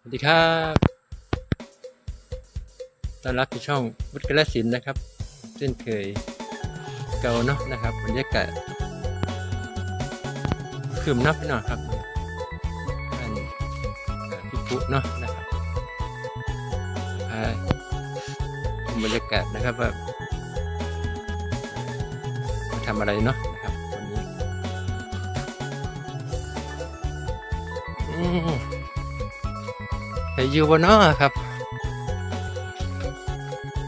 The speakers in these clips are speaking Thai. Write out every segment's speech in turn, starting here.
สวัสดีครับต้อนรับที่ช่องวุฒิกระสินนะครับ เช่นเคยเก่าเนาะนะครับบรรยากาศคืมนับไปหน่อยครับอันอ่าพี่ปุ๊เนาะนะครับพาบรรยากาศนะครับว่ามาทำอะไรเนาะนะครับวันนี้ อืมไปอยู่บนนอครับ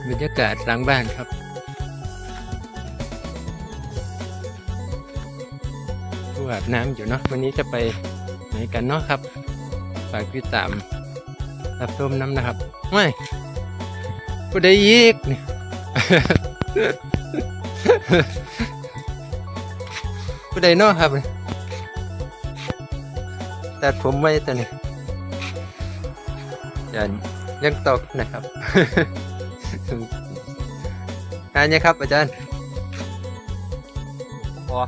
บรรยากาศหลังบ้านครับผู้อาบน้ำอยู่เนาะวันนี้จะไปไหนกันเนาะครับฝากติดตามรับชมน้ำนะครับไม่ผู้ใดยีกเนี่ผู้ใดเนาะครับ ตัดผมไว้ตัวนี้ ยันยังตกนะครับ อันนี้ครับอาจารย์พอ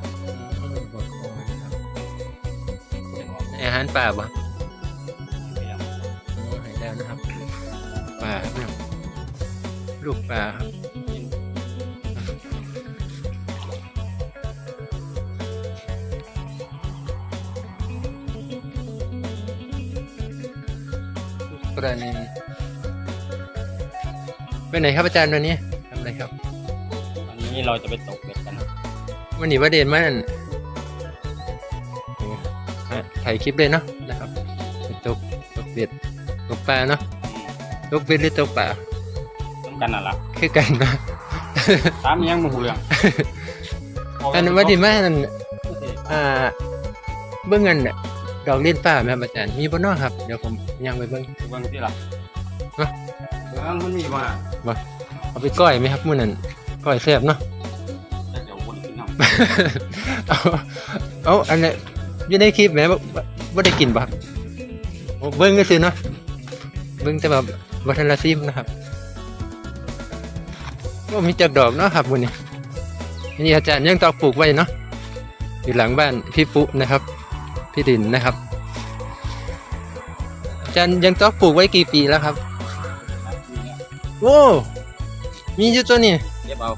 อาหารป่าบ่อ๋อหายแล้วนะครับป่าเนี่ยลูกป่าครับ กรณีไปไหนครับอาจารย์วันนี้ทำอะไรครับ วันนี้เราจะไปตกเบ็ดกันนะวันนี้ว่าเดนมันถ่ายคลิปเลยเนาะนะครับไปตกตกเบ็ดตกปลาเนาะตกเบ็ดหรือตกปลาต้องกันน่ะล่ะคือกันเนาะตามยังมาหูเรื่องอันว่าดีมากนั่นอ่าเบื้องเงินน่ะ ดอกเล่นป่าไหมครับอาจารย์มีบ่เนอครับเดี๋ยวผมยังไปเบิ่ง เบิ่งที่ล่ะฮะ เบิ่งมันมีว่าเอาไปก้อยไหมครับมื้อนั้นก้อยแซ่บเนาะเดี๋ยววนกินน้เอาเอาอันนี้อยู่ในคลิปแหมบ่บ่บ่ได้กินบ่ครับโอ้เบิ่งก็ซื้อๆเนาะเบิ่งแต่แบบบ่ทันละซิมนะครับก็มีจักดอกเนาะครับมื้อนี้นี่อาจารย์ยังตอกปลูกไว้เนาะอยู่หลังบ้านพี่ปุ๊นะครับ พี่ดินนะครับอาจารย์ยังตอกปลูกไว้กี่ปีแล้วครับำโอ้มีอยู่ตัวนี้เก็บเอา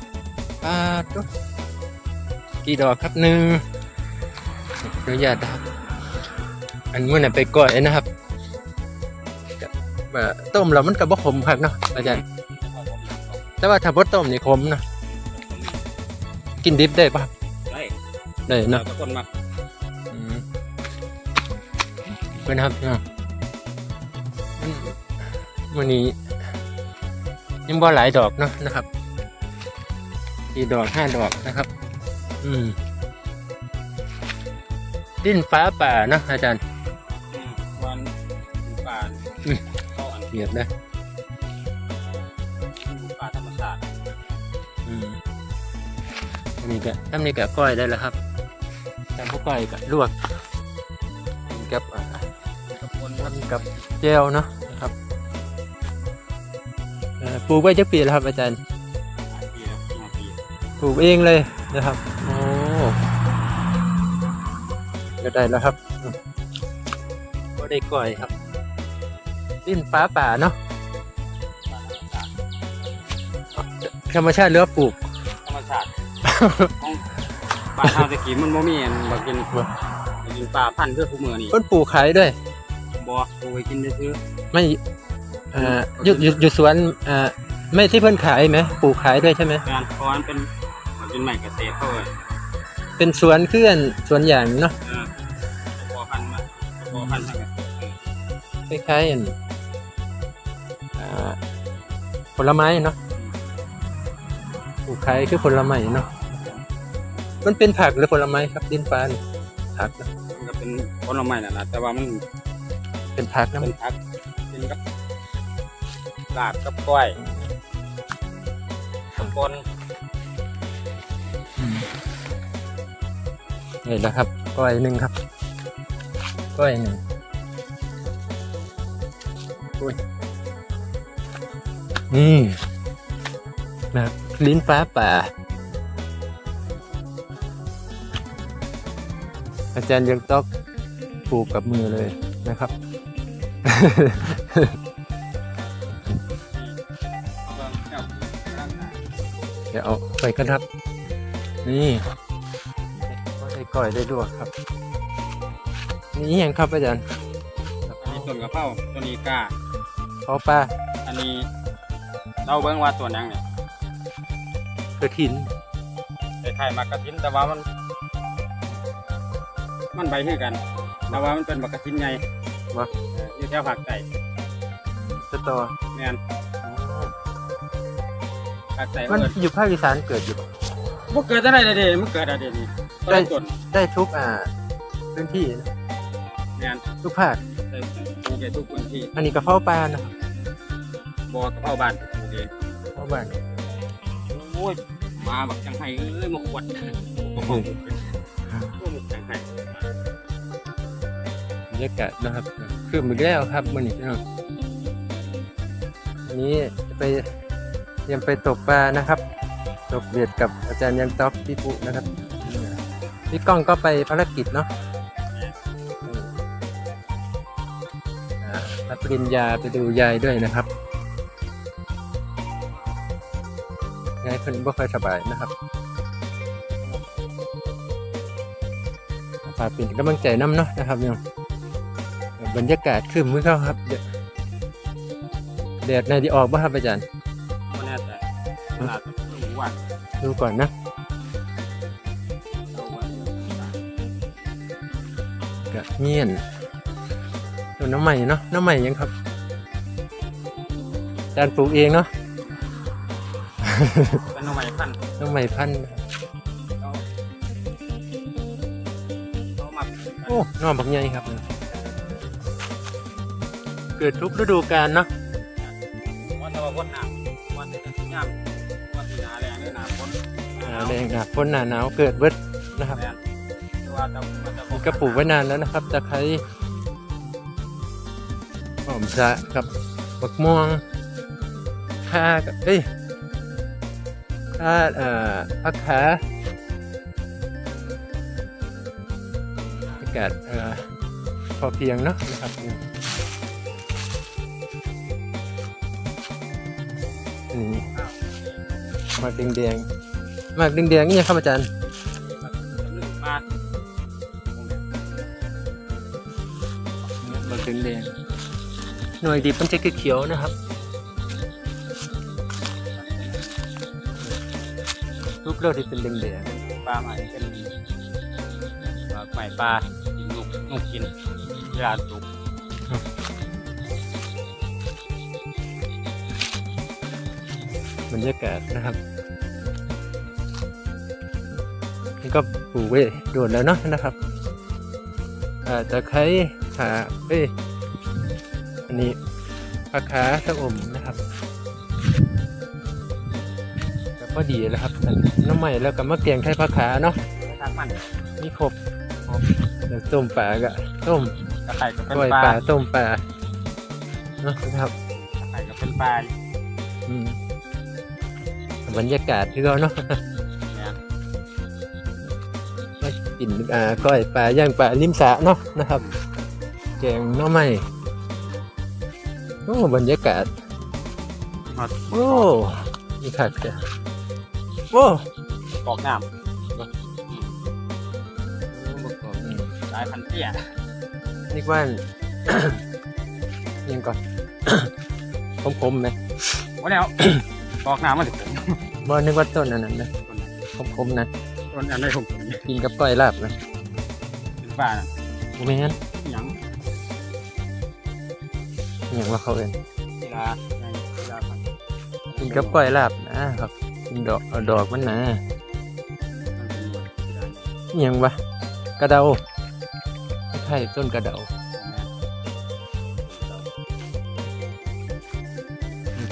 ปาดตัวกี่ดอกครับหนึ่งอนุญาตนะครับ อันมื่อน่ะไปก่อยนะครับก็มาต้มแล้วมันก็บ่ขมครับเนาะอาจารย์แต่ว่าถ้าบ่ต้มนี่ขมนะกินดิบได้ปะครับได้ได้เราเนาะตะคนมา เป็นครับเนาะมันวันนี้ยังบ่หลายดอกเนาะนะครับสี่ดอกห้าดอกนะครับ อืม ดิ้นฟ้าป่าเนาะอาจารย์อืมวันหมูป่าอืมเข้าอันเกียบนะหมูป่าธรรมชาติอืมอันนี้ก็ทำนี่ก็ก้อยได้แล้วครับทำพวกก้อยก็ลวกกินกับอ่าตะคนทำ กับเจลเนาะนะครับเอ่อปลูกไว้จักปีแล้วครับอาจารย์หลายปีแล้วห้าปีปลูกเองเลยนะครับโอ้ก็ได้แล้วครับอืมก็ได้ก้อยครับดิ้นฟ้าป่าเนาะป่าธรรมชาติธรรมชาติหรือว่าปลูกธรรมชาติของป่าทางตะกี้มันบ่มีอันบ่กินบ่กินป่าพันธุ์เพื่อคู่มือนี่ต้นปลูกขายด้วย บ่ปลูกไว้กินซื้อไม่เอ่ออยู่อยู่อยู่สวนเอ่อไม่ที่เพิ่นขายไหมปลูกขายด้วยใช่ไหมๆการเพราะว่ามันเป็นมันเป็นใหม่เกษตรเขาเอ้ยเป็นสวนเคลื่อนสวนอย่างเนาะเออพอพันธุ์มาพอพันธุ์ทางเกษตรคล้ายๆอันอ่าผลไม้เนาะปลูกขายคือผลไม้เนาะมันเป็นผักหรือผลไม้ครับดินฟ้านี่ผักนะมันก็เป็นผลไม้นั่นแหละแต่ว่ามัน เป็นผักนะเป็นผักกินกับลาบกับกล้วยกับปนอืมนี่แหละครับก้อยหนึ่งครับก้อยหนึ่งอุ้ยอืมนะลิ้นฟ้าป่า อาจารย์ยังต้องปลูกกับมือเลยนะครับ เบิ่งเจ้าร่างกายเดี๋ยวเอาไปกันครับ นี่ก็ได้ก้อยได้ลวกครับ นี่ยังครับอาจารย์อันนี้ต้นกะเพราตัวนี้กล้าเขาปลาอันนี้เราเบิ่งว่าตัวหยังเนี่ยกระถินคล้ายๆมากระทินแต่ว่ามัน มันใบคือกันแต่ว่ามันเป็นบักกระทินไง วะอยู่แถวภาคใต้สตอแม่นภาคใต้มันเกิดอยู่ภาคอีสานเกิดอยู่ บ่เกิดอะไรเด้มันเกิดอะไรนี่ต้ได้ นต้นได้ทุกอ่าพื้นที่นะแม่นทุกภาคได้ปลูกได้ทุกพื้นที่อันนี้กระเพราปลานะครับบ่กะเพราบ้านปลูกเองกระเพราบ้านโอ้ยมาบักจังไห้เอ้ยมาขวด รยากาศนะครับคือมือแล้วครับมันนี่พี่น้องอันนี้จะไปเตรียมไปตกปลานะครับ ตกเบียดกับอาจารย์ยังต๊อกพี่ปุนะครับพี่ก้องก็ไปภารกิจเนาะรับปริญญาไปดูยายด้วยนะครับยายเพิ่นบ่ค่อยสบายนะครับฝากเป็นกำลังใจน้ำเนาะนะครับเนี่ย บรรยากาศคือมือเข้าครับเดี๋ยวแดดในที่ออกบ่ครับอาจารย์บ่แน่ใจขนาดหมูหวานดูก่อนนะเอาไว้กะเงียนดูน้ำใหม่เนาะน้ำใหม่ยังครับอาจารย์ปลูกเองเนาะเป็นหน่อไม้พันธุ์น้ำใหม่พันธุ์เขาเขามาโอ้น้องบักใหญ่ครับเกิดทุกฤดูกาลเนาะวันตะวันหนาววันที่จะย่ำวันที่หนาแรงหรือหนาฝนหนาแดงหนาฝนหนาหนาวเกิดเบิดนะครับแม่นคือว่าจะมันจะมันก็ปลูกไว้นานแล้วนะครับตะไคร้หอมสะกับบักม่วงข่ากับเอ้ยข่าเอ่อผักขาอากาศเอ่อพอเพียงเนาะนะครับ อันนี้หมากแดงๆหมากแดงๆนี่ยังครับอาจารย์มาหมากแดงๆหน่วยดิบมันจะเขียวๆนะครับรูปเราที่เป็นแดงปลาใหม่เป็นปลาใหม่ปลากินลูกลูกกินเวลาสุก บรรยากาศนะครับนี่ก็ปลูกไว้โดดแล้วเนาะนะครับอ่าตะไคร้ขาเอ้ยอันนี้ผักขาตะอมนะครับก็พอดีแล้วครับน้ำใหม่แล้วก็มะเกียงไทยผักขาเนาะทางมันนี่ครบเดี๋ยวต้มปลาก็ต้มกระไข่ก็เป็นกล้วยปลาปลาต้มปลาเนาะนะครับกระไข่ก็เป็นปลาอืม บรรยากาศที่เราเนาะเนี่ยมากินอ่าก้อยปลาย่างปลาริมสระเนาะนะครับ แกงหน่อไม้โอ้บรรยากาศโอ้นี่ขัดแกโอ้กอกน้บกอกนี่ำสายพันธุ์เตี้ยนึกว่ายังก่อนคมๆไหมว่าแล้วกอกน้ำมันสิผม บ่นึกว่าต้นอันนั้นนะคมๆนะต้นอันนี้ผมกินกับก้อยลาบนะเป็นปลาน่ะบ่แม่นหยังอหย่างว่าเขาเอ็นเวลาในเวลาพันธุ์กินกับก้อยลาบนะครับกินดอกเอาดอกมันนะมันเป็นหน่วยเวลาอหย่างวะกระเดาใช่ต้นกระเดา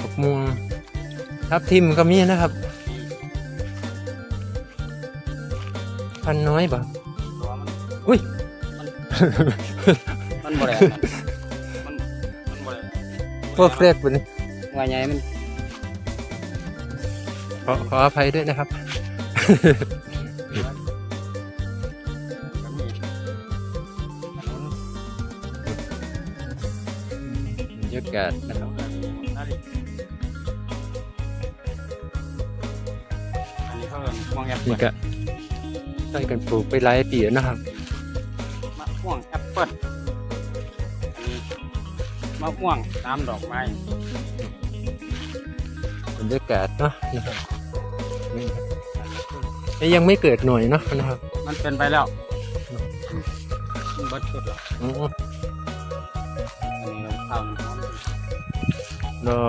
กับม่วง ทับทิมก็มีนะครับ พันน้อยบ่ตัวมันอุ้ย มันบ่ได้มันมันบ่ได้พวกแรกเป็นว่าใหญ่มันขอขออภัยด้วยนะครับก็มีรยากาศนะครับ อันนี้เขาเอิ้นม่วงแอปเปิ้นี่ลก็ช่วยกันปลูกไปหลายปีแล้วนะครับ มะม่วงแอปเปิ้ลอันนี้มะม่วงน้ำดอกไม้บรรยากาศเนาะนะครับนี่แต่ยังไม่เกิดหน่วยเนาะนะครับมันเป็นไปแล้วมันเบิดสุดแล้วอืมอันนี้เราข้าวมันหอมรอ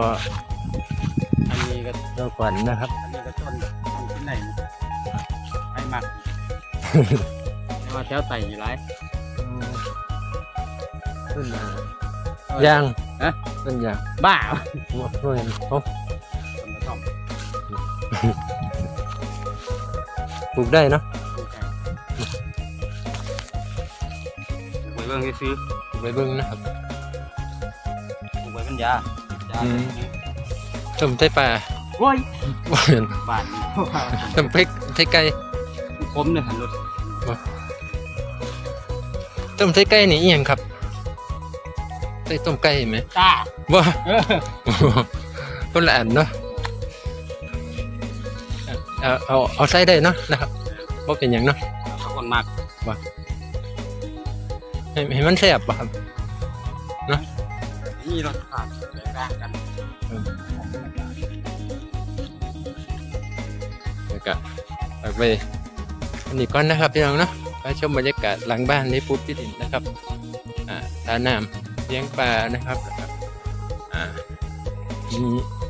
อันนี้ก็รอก่อนนะครับ อันนี้ก็ต้นต้นที่ ไหนนะไอ้หมักแต่ว่าแถวไต่อยู่ไรต้นยางฮะต้นยางบ้าโอ้โหโอ้ต้นกระท่อมปลูกได้เนาะปลูกไว้เบิ่งซื้อปลูกไปเบิ้งนะครับๆปลูกไว้เป็นยายาอืมต้มไส้ปลา โอ้ยบ่เห็นบาทต้มพริกไส้ไก่คมเนี่ยหันรถต้มไส้ไก่นี่เอียงครับไส้ต้มไก่ไหมจ้าว่าเออคนละอันเนาะเอาเอาเอาใส่ได้เนาะนะครับเพราะเป็นอย่างเนาะขอบคนมากให้ให้มันแซ่บป่ะครับมีรสชาติแตกต่างกัน ก็ไปอันนี้ก่อนนะครับพี่น้องเนาะไปชมบรรยากาศหลังบ้านในปุ๊บพี่ดินนะครับอ่าตาน้ำเลี้ยงปลานะครับอ่ามี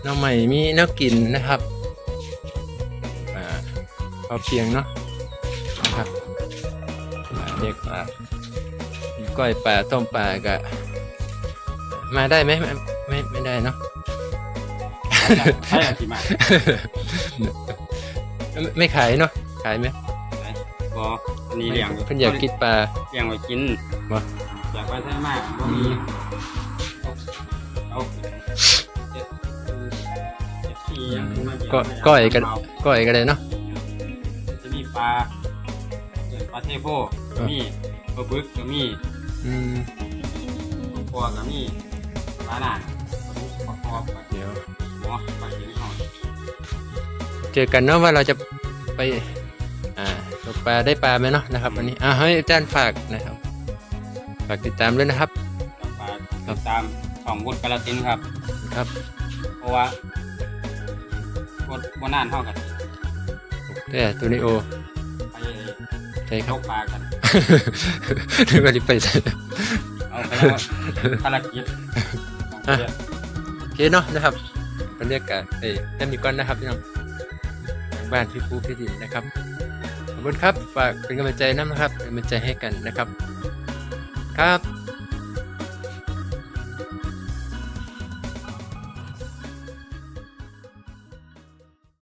น้องใหม่มีน้องกินนะครับอ่าพอเพียงเนาะนะครับอ่าเรียกปลาก้อยปลาต้มปลาก็มาได้ไหมไม่ไม่ได้เนาะ ใช่ที่มา ไม่ไม่ขายเนาะขายไหมบออันนี้เลี้ยงเพิ่นอยากกินปลา เลี้ยงไว้กินบ่ อยากไปใช่มากบ่มีเอาเจ็ดเจ็ดที่ยังมาเยวก็ก้อยกันก้อยกันเลยเนาะจะมีปลาเอ่อปลาเทโพก็มีปลาบึกก็มีอืมปลาคอก็มีปลาหนานปลาคอปลาเดี๋ยว หัวปลาเข็งหอย เจอกันเนาะว่าเราจะไปอ่าตกปลาได้ปลาไหมเนาะนะครับวันนี้อ่าให้อาจารย์ฝากนะครับฝากติดตามด้วยนะครับกับปลาติดตามของวุฒิกาลสินธุ์ครับ ครับ เพราะว่าบนบนน่านเท่ากันแต่ตัวนี้โอไปใช่คตรับกปลากันนึกว่าจะไปใส่เอาไปแล้วภารกิจของเพื่อนโอเคเนาะนะครับบรรยากาศเอ้ยนั่นมีก้อนนะครับพี่น้องทาง บ้านพี่ปูพี่ดินนะครับ ขอบคุณครับฝากเป็นกำลังใจน้ำนะครับเป็นกำลังใจให้กันนะครับ ครับ